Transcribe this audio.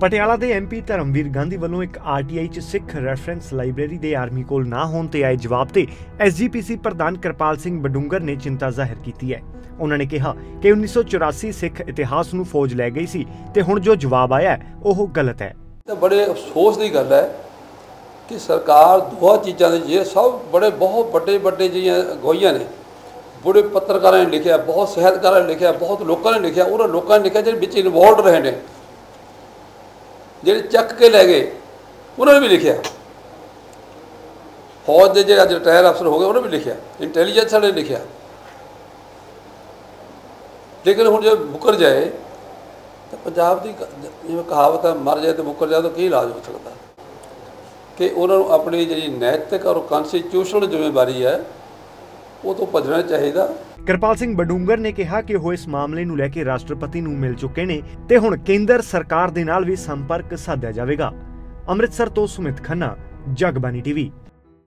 ਪਟਿਆਲਾ ਦੇ ਐਮਪੀ ਧਰਮਵੀਰ ਗਾਂਧੀ ਵੱਲੋਂ ਇੱਕ ਆਰਟੀਆਈ 'ਚ ਸਿੱਖ ਰੈਫਰੈਂਸ ਲਾਇਬ੍ਰੇਰੀ ਦੇ ਆਰਮੀ ਕੋਲ ਨਾ ਹੋਣ ਤੇ ਆਏ ਜਵਾਬ ਤੇ ਐਸਜੀਪੀਸੀ ਪ੍ਰਧਾਨ ਕਿਰਪਾਲ ਸਿੰਘ ਬਡੂੰਗਰ ਨੇ ਚਿੰਤਾ ਜ਼ਾਹਿਰ ਕੀਤੀ ਹੈ। ਉਹਨਾਂ ਨੇ ਕਿਹਾ ਕਿ 1984 ਸਿੱਖ ਇਤਿਹਾਸ ਨੂੰ ਫੌਜ ਲੈ ਗਈ ਸੀ ਤੇ ਹੁਣ ਜੋ ਜਵਾਬ ਆਇਆ ਉਹ ਗਲਤ ਹੈ। ਤਾਂ ਬੜੇ ਅਫਸੋਸ ਦੀ ਗੱਲ ਹੈ ਕਿ ਸਰਕਾਰ ਦੋਹਾਂ ਚੀਜ਼ਾਂ ਦੇ ਇਹ ਸਭ ਬੜੇ ਬਹੁਤ ਵੱਡੇ ਵੱਡੇ ਜਿਹੜੀਆਂ ਗੋਈਆਂ ਨੇ। ਬੜੇ ਪੱਤਰਕਾਰਾਂ ਨੇ ਲਿਖਿਆ, ਬਹੁਤ ਸਾਹਿਤਕਾਰਾਂ ਨੇ ਲਿਖਿਆ, ਬਹੁਤ ਲੋਕਾਂ ਨੇ ਲਿਖਿਆ, ਉਹਨਾਂ ਲੋਕਾਂ ਨੇ ਲਿਖਿਆ ਜਿਹੜੇ ਵਿੱਚ ਇਨਵੋਲਡ ਰਹੇ ਨੇ। ਜਿਹੜੇ ਚੱਕ ਕੇ ਲੈ ਗਏ, ਉਹਨਾਂ ਨੇ ਵੀ ਲਿਖਿਆ। ਫੌਜ ਦੇ ਜਿਹੜੇ ਅੱਜ ਰਿਟਾਇਰ ਅਫਸਰ ਹੋ ਗਏ, ਉਹਨਾਂ ਨੇ ਵੀ ਲਿਖਿਆ। ਇੰਟੈਲੀਜੈਂਸ ਵਾਲੇ ਨੇ ਲਿਖਿਆ। ਲੇਕਿਨ ਹੁਣ ਜੇ ਮੁਕਰ ਜਾਏ, ਤਾਂ ਪੰਜਾਬ ਦੀ ਜਿਵੇਂ ਕਹਾਵਤ ਹੈ, ਮਰ ਜਾਏ ਤੇ ਮੁੱਕਰ ਜਾਏ ਤਾਂ ਕੀ ਇਲਾਜ ਹੋ ਸਕਦਾ? ਕਿ ਉਹਨਾਂ ਨੂੰ ਆਪਣੀ ਜਿਹੜੀ ਨੈਤਿਕ ਔਰ ਕਨਸਟੀਟਿਊਸ਼ਨਲ ਜ਼ਿੰਮੇਵਾਰੀ ਹੈ ਉਹ ਤੋਂ ਭੱਜਣਾ ਚਾਹੀਦਾ। ਕਿਰਪਾਲ ਸਿੰਘ ਬਡੂੰਗਰ ਨੇ ਕਿਹਾ ਕਿ ਉਹ ਇਸ ਮਾਮਲੇ ਨੂੰ ਲੈ ਕੇ ਰਾਸ਼ਟਰਪਤੀ ਨੂੰ ਮਿਲ ਚੁੱਕੇ ਨੇ ਤੇ ਹੁਣ ਕੇਂਦਰ ਸਰਕਾਰ ਦੇ ਨਾਲ ਵੀ ਸੰਪਰਕ ਸਾਧਿਆ ਜਾਵੇਗਾ। ਅੰਮ੍ਰਿਤਸਰ ਤੋਂ ਸੁਮਿਤ ਖੰਨਾ ਜਗਬਾਨੀ ਟੀਵੀ।